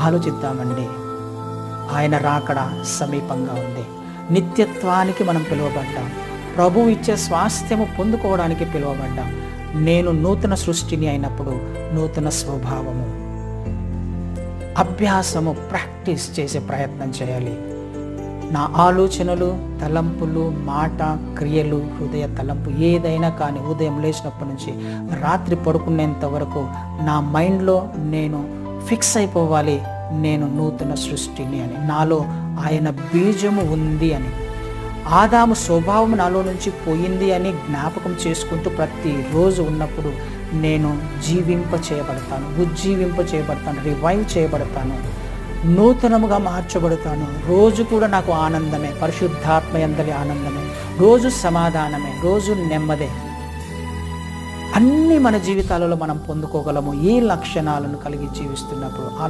ఆలోచిద్దామండి. ఆయన రాకడ సమీపంగా ఉంది. నిత్యత్వానికి మనం పిలువబడ్డాం. ప్రభువు ఇచ్చే స్వాస్థ్యము పొందుకోవడానికి పిలువబడ్డాం. నేను నూతన సృష్టిని అయినప్పుడు నూతన స్వభావము. అభ్యాసము ప్రాక్టీస్ చేసే ప్రయత్నం చేయాలి. నా ఆలోచనలు తలంపులు మాట క్రియలు హృదయ తలంపు ఏదైనా కానీ ఉదయం లేచినప్పటి నుంచి రాత్రి పడుకునేంత వరకు నా మైండ్లో నేను ఫిక్స్ అయిపోవాలి. నేను నూతన సృష్టిని అని. నాలో ఆయన బీజము ఉంది అని. ఆదాము స్వభావం నాలో నుంచి పోయింది అని జ్ఞాపకం చేసుకుంటూ ప్రతిరోజు ఉన్నప్పుడు నేను జీవింప చేయబడతాను. ఉజ్జీవింప చేయబడతాను. రివైవ్ చేయబడతాను. నూతనముగా మార్చబడతాను. రోజు కూడా నాకు ఆనందమే. పరిశుద్ధాత్మ ఎందలి ఆనందమే. రోజు సమాధానమే. రోజు నెమ్మదే. అన్ని మన జీవితాలలో మనం పొందుకోగలము ఈ లక్షణాలను కలిగి జీవిస్తున్నప్పుడు. ఆలో